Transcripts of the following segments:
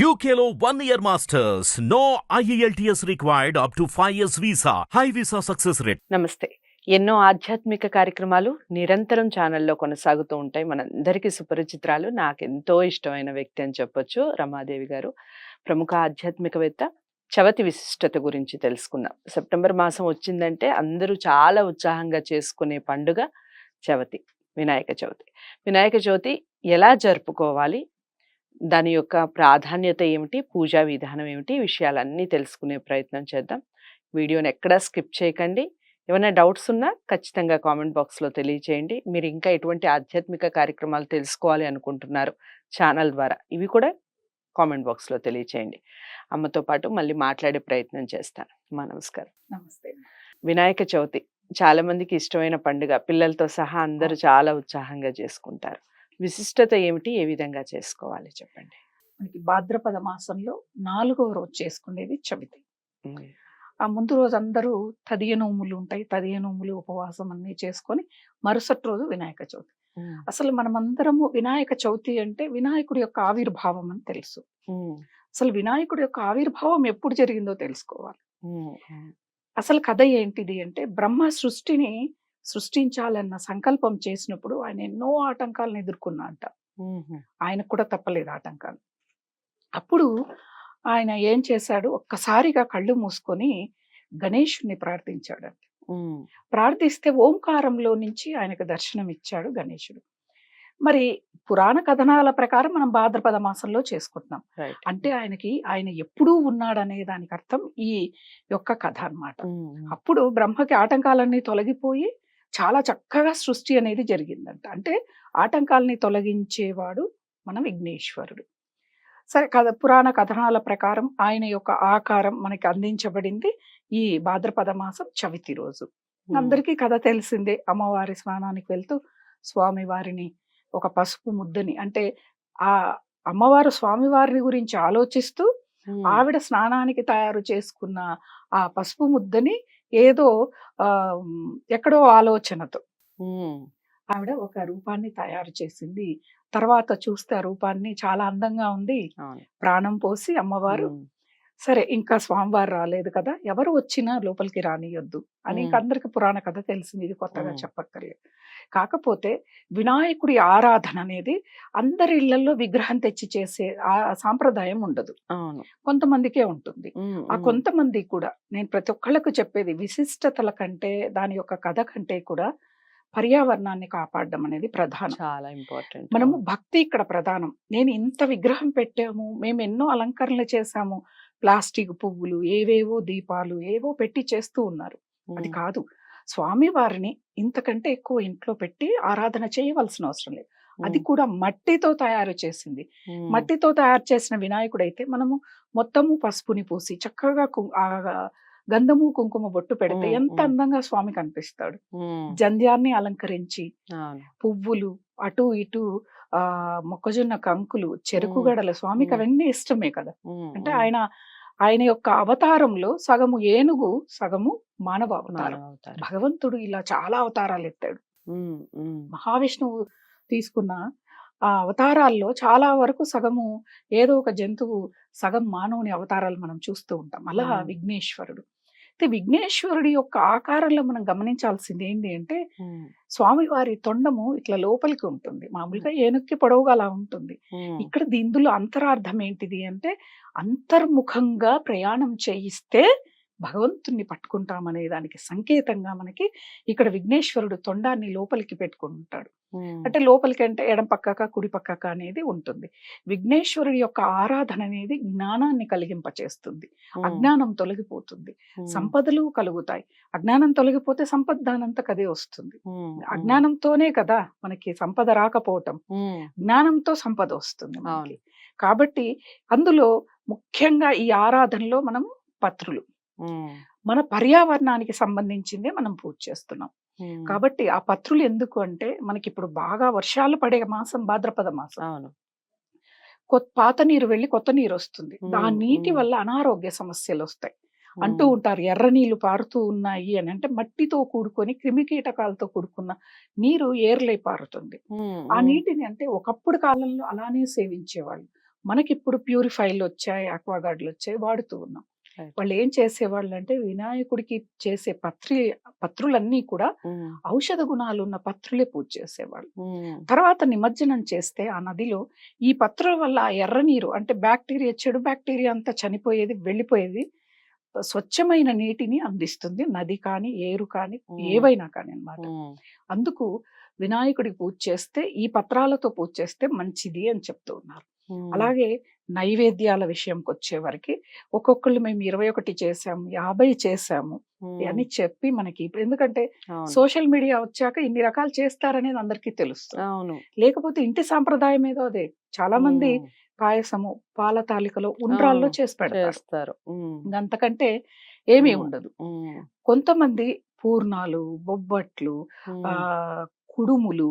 యూకేలో one year masters no E IELTS required up to 5 years visa. High visa success rate. నమస్తే. ఎన్నో ఆధ్యాత్మిక కార్యక్రమాలు నిరంతరం ఛానల్లో కొనసాగుతూ ఉంటాయి. మనందరికీ సుపరిచిత్రాలు నాకెంతో ఇష్టమైన వ్యక్తి అని చెప్పొచ్చు రమాదేవి గారు. ప్రముఖ ఆధ్యాత్మికవేత్త చవతి విశిష్టత గురించి తెలుసుకుందాం. సెప్టెంబర్ మాసం వచ్చిందంటే అందరూ చాలా ఉత్సాహంగా చేసుకునే పండుగ చవతి వినాయక చవితి. వినాయక చవితి ఎలా జరుపుకోవాలి? దాని యొక్క ప్రాధాన్యత ఏమిటి? పూజా విధానం ఏమిటి? విషయాలన్నీ తెలుసుకునే ప్రయత్నం చేద్దాం. వీడియోని ఎక్కడా స్కిప్ చేయకండి. ఏమైనా డౌట్స్ ఉన్నా ఖచ్చితంగా కామెంట్ బాక్స్లో తెలియచేయండి. మీరు ఇంకా ఎటువంటి ఆధ్యాత్మిక కార్యక్రమాలు తెలుసుకోవాలి అనుకుంటున్నారు ఛానల్ ద్వారా ఇవి కూడా కామెంట్ బాక్స్లో తెలియచేయండి. అమ్మతో పాటు మళ్ళీ మాట్లాడే ప్రయత్నం చేస్తాను. మా నమస్కారం. నమస్తే. వినాయక చవితి. చాలా మందికి ఇష్టమైన పండుగ. పిల్లలతో సహా అందరూ చాలా ఉత్సాహంగా చేసుకుంటారు. విశిష్టత ఏమిటి? ఏ విధంగా చేసుకోవాలి? చెప్పండి. మనకి భాద్రపద మాసంలో నాలుగవ రోజు చేసుకునేది చవితి. ఆ ముందు రోజు అందరూ తదియ నోములు ఉంటాయి. తదియ నోములు ఉపవాసం అన్ని చేసుకొని మరుసటి రోజు వినాయక చవితి. అసలు మనమందరము వినాయక చవితి అంటే వినాయకుడి యొక్క ఆవిర్భావం అని తెలుసు. అసలు వినాయకుడి యొక్క ఆవిర్భావం ఎప్పుడు జరిగిందో తెలుసుకోవాలి. అసలు కథ ఏంటిది అంటే బ్రహ్మ సృష్టిని సృష్టించాలన్న సంకల్పం చేసినప్పుడు ఆయన ఎన్నో ఆటంకాలను ఎదుర్కొన్నా అంట. ఆయనకు కూడా తప్పలేదు ఆటంకాలు. అప్పుడు ఆయన ఏం చేశాడు? ఒక్కసారిగా కళ్ళు మూసుకొని గణేషుని ప్రార్థించాడు ప్రార్థిస్తే ఓంకారంలో నుంచి ఆయనకు దర్శనం ఇచ్చాడు గణేశుడు. మరి పురాణ కథనాల ప్రకారం మనం భాద్రపద మాసంలో చేసుకుంటున్నాం. అంటే ఆయనకి ఆయన ఎప్పుడూ ఉన్నాడనే దానికి అర్థం ఈ యొక్క కథ ఉమ్, అప్పుడు బ్రహ్మకి ఆటంకాలన్నీ తొలగిపోయి చాలా చక్కగా సృష్టి అనేది జరిగిందంట. అంటే ఆటంకాలని తొలగించేవాడు మన విఘ్నేశ్వరుడు. సరే కథ పురాణ కథనాల ప్రకారం ఆయన యొక్క ఆకారం మనకి అందించబడింది ఈ భాద్రపద మాసం చవితి రోజు. అందరికీ కథ తెలిసిందే అమ్మవారి స్నానానికి వెళ్తూ స్వామి వారిని ఒక పసుపు ముద్దని అంటే ఆ అమ్మవారు స్వామివారిని గురించి ఆలోచిస్తూ ఆవిడ స్నానానికి తయారు చేసుకున్న ఆ పసుపు ముద్దని ఏదో ఎక్కడో ఆలోచనతో. ఆవిడ ఒక రూపాన్ని తయారు చేసింది. తర్వాత చూస్తే ఆ రూపాన్ని చాలా అందంగా ఉంది. ప్రాణం పోసి అమ్మవారు సరే ఇంకా స్వామివారు రాలేదు కదా! ఎవరు వచ్చినా లోపలికి రానియొద్దు అని. అందరికి పురాణ కథ తెలిసింది. ఇది కొత్తగా. చెప్పక్కర్లేదు. కాకపోతే వినాయకుడి ఆరాధన అనేది అందరి ఇళ్ళలో విగ్రహం తెచ్చి చేసే ఆ సాంప్రదాయం ఉండదు. కొంతమందికే ఉంటుంది. ఆ కొంతమంది కూడా నేను ప్రతి ఒక్కళ్ళకు చెప్పేది విశిష్టతల కంటే దాని యొక్క కథ కంటే కూడా పర్యావరణాన్ని కాపాడడం అనేది ప్రధానం. చాలా ఇంపార్టెంట్. మనము భక్తి ఇక్కడ ప్రధానం. నేను ఇంత విగ్రహం పెట్టాము మేము ఎన్నో అలంకరణలు చేశాము ప్లాస్టిక్ పువ్వులు ఏవేవో దీపాలు ఏవో పెట్టి చేస్తూ ఉన్నారు. అది కాదు. స్వామి వారిని ఇంతకంటే ఎక్కువ ఇంట్లో పెట్టి ఆరాధన చేయవలసిన అవసరం లేదు. అది కూడా మట్టితో తయారు చేసింది. మట్టితో తయారు చేసిన వినాయకుడు అయితే మనము మొత్తము పసుపుని పూసి చక్కగా గంధము కుంకుమ బొట్టు పెడితే ఎంత. అందంగా స్వామి కనిపిస్తాడు. జంధ్యాన్ని అలంకరించి పువ్వులు అటు ఇటు ఆ మొక్కజొన్న కంకులు చెరుకు. గడల స్వామికి. అవన్నీ ఇష్టమే కదా. అంటే ఆయన ఆయన యొక్క అవతారంలో సగము ఏనుగు సగము మానవ అవతారం. భగవంతుడు ఇలా చాలా అవతారాలు ఎత్తాడు. మహావిష్ణువు తీసుకున్న ఆ అవతారాల్లో చాలా వరకు సగము ఏదో ఒక జంతువు సగం మానవుని అవతారాలు మనం చూస్తూ ఉంటాం. అలా. విఘ్నేశ్వరుడు. అయితే విఘ్నేశ్వరుడి యొక్క ఆకారంలో మనం గమనించాల్సింది ఏంటి అంటే ఉమ్, స్వామివారి తొండము ఇట్లా లోపలికి ఉంటుంది. మామూలుగా ఏనుక్కి పొడవుగా అలా ఉంటుంది. ఇక్కడ ఇందులో అంతరార్థం ఏంటిది అంటే అంతర్ముఖంగా ప్రయాణం చేయిస్తే భగవంతుణ్ణి పట్టుకుంటామనే దానికి సంకేతంగా మనకి ఇక్కడ విఘ్నేశ్వరుడు తొండాన్ని లోపలికి పెట్టుకుంటాడు. అంటే లోపలికి అంటే ఎడం పక్కక కుడి పక్కక అనేది ఉంటుంది. విఘ్నేశ్వరుడి యొక్క ఆరాధన అనేది జ్ఞానాన్ని కలిగింపచేస్తుంది. అజ్ఞానం తొలగిపోతుంది. సంపదలు కలుగుతాయి. అజ్ఞానం తొలగిపోతే సంపద దానంతకు అదే వస్తుంది. అజ్ఞానంతోనే కదా మనకి సంపద రాకపోవటం. జ్ఞానంతో సంపద వస్తుంది మనకి. కాబట్టి అందులో ముఖ్యంగా ఈ ఆరాధనలో మనం పత్రులు. మన పర్యావరణానికి సంబంధించిందే మనం పూజ చేస్తున్నాం. కాబట్టి ఆ పత్రులు ఎందుకు అంటే మనకి ఇప్పుడు బాగా వర్షాలు పడే మాసం భాద్రపద మాసం. అవును. పాత నీరు వెళ్ళి కొత్త నీరు వస్తుంది. ఆ నీటి. వల్ల అనారోగ్య సమస్యలు వస్తాయి అంటూ ఉంటారు ఎర్ర నీళ్ళు పారుతూ ఉన్నాయి అని. అంటే మట్టితో కూడుకొని క్రిమి కీటకాలతో కూడుకున్న నీరు ఏర్లై పారుతుంది. ఆ నీటిని అంటే ఒకప్పుడు కాలంలో అలానే సేవించేవాళ్ళు. మనకి ఇప్పుడు ప్యూరిఫైలు వచ్చాయి ఆక్వాగార్డులు వచ్చాయి వాడుతూ ఉన్నాం. వాళ్ళు ఏం చేసేవాళ్ళు అంటే వినాయకుడికి చేసే పత్రి పత్రులన్నీ కూడా ఔషధ గుణాలు ఉన్న పత్రులే పూజ చేసేవాళ్ళు. తర్వాత నిమజ్జనం చేస్తే ఆ నదిలో ఈ పత్రుల వల్ల ఆ ఎర్ర నీరు అంటే బ్యాక్టీరియా చెడు బ్యాక్టీరియా అంతా చనిపోయేది వెళ్ళిపోయేది స్వచ్ఛమైన నీటిని అందిస్తుంది. నది కానీ ఏరు కానీ. ఏవైనా కానీ అన్నమాట ఉమ్, అందుకు వినాయకుడికి పూజ చేస్తే ఈ పత్రాలతో పూజ చేస్తే మంచిది అని చెప్తూ ఉన్నారు. అలాగే నైవేద్యాల విషయంకి వచ్చేవరకు ఒక్కొక్కళ్ళు మేము ఇరవై ఒకటి చేసాము యాభై చేసాము అని చెప్పి మనకి ఎందుకంటే సోషల్ మీడియా వచ్చాక ఇన్ని రకాలు చేస్తారనేది అందరికీ తెలుస్తుంది. లేకపోతే ఇంటి సాంప్రదాయం ఏదో అదే. చాలా మంది పాయసము పాల తాలికలో ఉండ్రాల్లో చేసి పెడతారు. అంతకంటే ఏమీ ఉండదు. కొంతమంది పూర్ణాలు బొబ్బట్లు ఆ కుడుములు.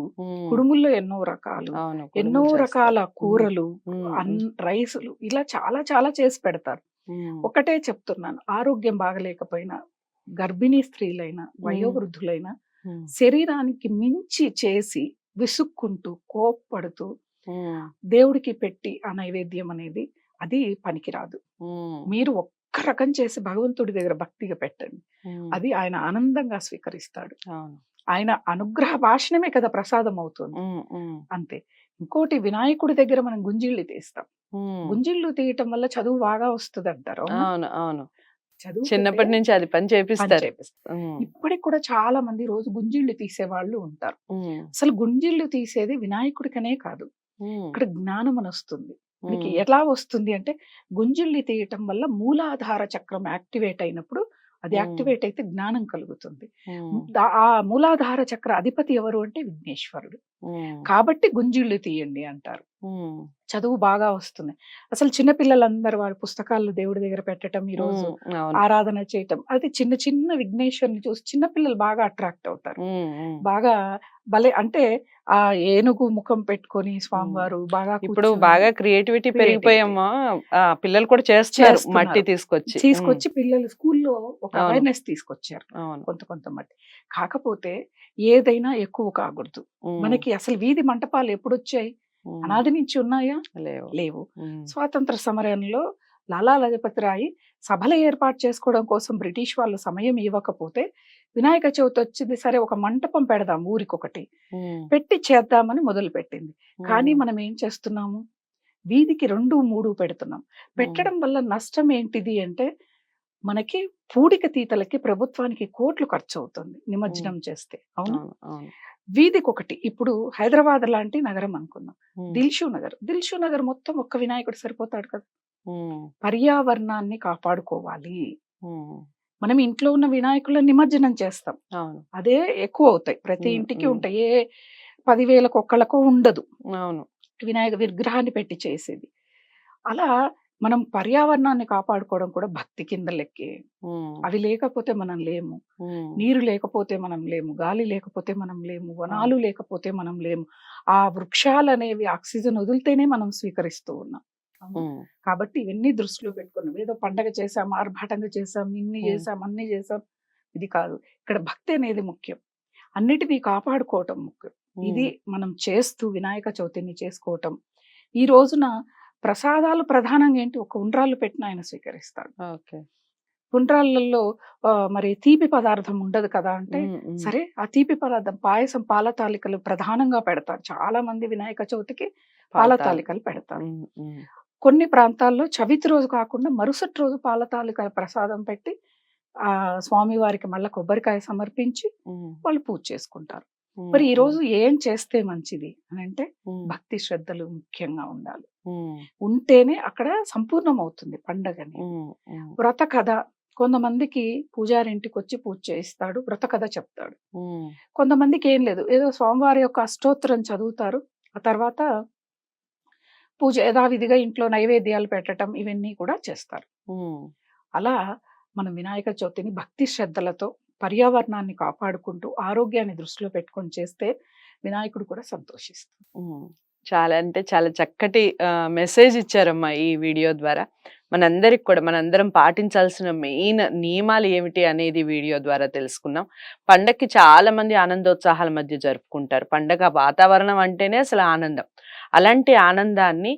కుడుముల్లో ఎన్నో రకాలు. ఎన్నో రకాల. కూరలు రైసులు ఇలా చాలా చాలా చేసి పెడతారు. ఒకటే చెప్తున్నాను. ఆరోగ్యం బాగలేకపోయినా గర్భిణీ స్త్రీలైనా వయోవృద్ధులైనా శరీరానికి మించి చేసి విసుక్కుంటూ కోప్పడుతూ దేవుడికి పెట్టి ఆ నైవేద్యం అనేది అది పనికిరాదు. మీరు ఒక్క రకం చేసి భగవంతుడి దగ్గర భక్తిగా పెట్టండి. అది ఆయన ఆనందంగా స్వీకరిస్తాడు. ఆయన అనుగ్రహ భాషణమే కదా ప్రసాదం అవుతుంది అంతే. ఇంకోటి వినాయకుడి దగ్గర మనం గుంజిళ్ళు తీస్తాం. గుంజిళ్ళు తీయటం వల్ల చదువు బాగా వస్తుంది అంటారు అవునా? చదువు చిన్నప్పటి నుంచి అది పని చేపిస్తారు. ఇప్పటికి కూడా చాలా మంది రోజు గుంజిళ్ళు తీసే వాళ్ళు ఉంటారు అసలు గుంజిళ్ళు తీసేది వినాయకుడికనే కాదు. ఇక్కడ జ్ఞానం అని వస్తుంది. ఎలా వస్తుంది అంటే గుంజిళ్ళి తీయటం వల్ల మూలాధార చక్రం యాక్టివేట్ అయినప్పుడు అది. యాక్టివేట్ అయితే జ్ఞానం కలుగుతుంది. ఆ మూలాధార చక్ర అధిపతి ఎవరు అంటే విఘ్నేశ్వరుడు. కాబట్టి గుంజిళ్ళు తీయండి అంటారు. చదువు బాగా వస్తుంది. అసలు చిన్నపిల్లలందరూ వారి పుస్తకాలు దేవుడి దగ్గర పెట్టడం ఈ రోజు ఆరాధన చేయటం అది చిన్న చిన్న విఘ్నేశ్వరుని చూసి చిన్నపిల్లలు బాగా అట్రాక్ట్ అవుతారు. బాగా భలే అంటే ఆ ఏనుగు ముఖం పెట్టుకొని స్వామివారు బాగా ఇప్పుడు బాగా క్రియేటివిటీ. పెరిగిపోయామా? ఆ, పిల్లలు కూడా చేస్తున్నారు. మట్టి తీసుకొచ్చి. తీసుకొచ్చి పిల్లలు స్కూల్లో ఒక. అవేర్నెస్ తీసుకొచ్చారు కొంత కొంత మట్టి కాకపోతే ఏదైనా ఎక్కువ కాకూడదు. మనకి అసలు వీధి మంటపాలు ఎప్పుడు వచ్చాయి అనాది నుంచి ఉన్నాయా? లేవు. లేవు. స్వాతంత్ర సమరంలో లాలా లజపతి రాయి సభలు ఏర్పాటు చేసుకోవడం కోసం బ్రిటిష్ వాళ్ళు సమయం ఇవ్వకపోతే వినాయక చవితి వచ్చింది సరే ఒక మంటపం పెడదాం ఊరికొకటి. పెట్టి చేద్దామని మొదలు పెట్టింది కానీ మనం ఏం చేస్తున్నాము? వీధికి రెండు మూడు పెడుతున్నాం. పెట్టడం వల్ల నష్టం ఏంటిది అంటే మనకి పూడిక తీతలకి ప్రభుత్వానికి కోట్లు ఖర్చు అవుతుంది నిమజ్జనం చేస్తే. అవును. వీధికి ఒకటి ఇప్పుడు హైదరాబాద్ లాంటి నగరం అనుకుందాం. దిల్షు నగర్. దిల్షు నగర్ మొత్తం ఒక్క వినాయకుడు సరిపోతాడు కదా. పర్యావరణాన్ని కాపాడుకోవాలి. మనం ఇంట్లో ఉన్న వినాయకులను నిమజ్జనం చేస్తాం. అవును. అదే ఎక్కువ అవుతాయి. ప్రతి ఇంటికి. ఉంటాయి. ఏ పదివేలకు ఒక్కళ్ళకో ఉండదు. అవును. వినాయక విగ్రహాన్ని పెట్టి చేసేది. అలా మనం పర్యావరణాన్ని కాపాడుకోవడం కూడా భక్తి కింద లెక్కే. అవి లేకపోతే మనం లేము. నీరు లేకపోతే మనం లేము. గాలి లేకపోతే మనం లేము. వనాలు లేకపోతే మనం లేము. ఆ వృక్షాలు అనేవి ఆక్సిజన్ వదిలితేనే మనం స్వీకరిస్తూ ఉన్నాం. కాబట్టి ఇవన్నీ దృష్టిలో పెట్టుకున్నాం ఏదో పండగ చేసాం ఆర్భాటంగా చేసాం ఇన్ని. చేసాం అన్ని చేసాం ఇది కాదు. ఇక్కడ భక్తి అనేది ముఖ్యం. అన్నిటినీ కాపాడుకోవటం ముఖ్యం. ఇది మనం చేస్తూ వినాయక చవితిని చేసుకోవటం. ఈ రోజున ప్రసాదాలు ప్రధానంగా ఏంటి? ఒక ఉండ్రాళ్ళు పెట్టిన ఆయన స్వీకరిస్తాడు. ఓకే. మరి తీపి పదార్థం ఉండదు కదా అంటే సరే ఆ తీపి పదార్థం పాయసం పాల తాలికలు ప్రధానంగా పెడతారు. చాలా మంది వినాయక చవితికి పాల. తాలికలు పెడతారు. కొన్ని ప్రాంతాల్లో చవితి రోజు కాకుండా మరుసటి రోజు పాల తాలిక ప్రసాదం పెట్టి ఆ స్వామి వారికి మళ్ళీ కొబ్బరికాయ సమర్పించి వాళ్ళు పూజ చేసుకుంటారు. మరి ఈ రోజు ఏం చేస్తే మంచిది అని అంటే భక్తి శ్రద్ధలు ముఖ్యంగా ఉండాలి. ఉంటేనే అక్కడ సంపూర్ణం అవుతుంది పండగని వ్రత కథ కొంతమందికి పూజారి ఇంటికి వచ్చి పూజ చేయిస్తాడు వ్రత కథ చెప్తాడు. కొంతమందికి ఏం లేదు. ఏదో స్వామివారి యొక్క అష్టోత్తరం చదువుతారు. ఆ తర్వాత పూజ యథావిధిగా ఇంట్లో నైవేద్యాలు పెట్టడం ఇవన్నీ కూడా చేస్తారు. అలా మనం వినాయక చవితిని భక్తి శ్రద్ధలతో పర్యావరణాన్ని కాపాడుకుంటూ ఆరోగ్యాన్ని దృష్టిలో పెట్టుకొని చేస్తే వినాయకుడు కూడా సంతోషిస్తుంది. చాలా అంటే చాలా చక్కటి మెసేజ్ ఇచ్చారమ్మా ఈ వీడియో ద్వారా. మనందరికి కూడా మనందరం పాటించాల్సిన మెయిన్ నియమాలు ఏమిటి అనేది వీడియో ద్వారా తెలుసుకున్నాం. పండగకి చాలా మంది ఆనందోత్సాహాల మధ్య జరుపుకుంటారు. పండగ వాతావరణం అంటేనే అసలు ఆనందం. అలాంటి ఆనందాన్ని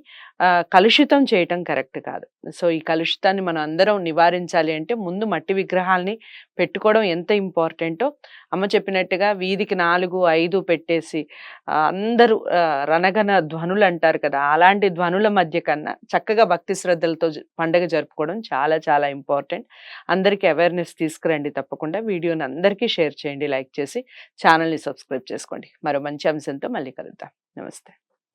కలుషితం చేయటం కరెక్ట్ కాదు. సో ఈ కలుషితాన్ని మనం అందరం నివారించాలి అంటే ముందు మట్టి విగ్రహాల్ని పెట్టుకోవడం ఎంత ఇంపార్టెంటో అమ్మ చెప్పినట్టుగా వీధికి నాలుగు ఐదు పెట్టేసి అందరూ రణగన ధ్వనులు అంటారు కదా అలాంటి ధ్వనుల మధ్య కన్నా చక్కగా భక్తి శ్రద్ధలతో పండగ జరుపుకోవడం చాలా చాలా ఇంపార్టెంట్. అందరికీ అవేర్నెస్ తీసుకురండి తప్పకుండా. వీడియోని అందరికీ షేర్ చేయండి లైక్ చేసి ఛానల్ని సబ్స్క్రైబ్ చేసుకోండి. మరో మంచి అంశంతో మళ్ళీ కలుద్దాం. నమస్తే.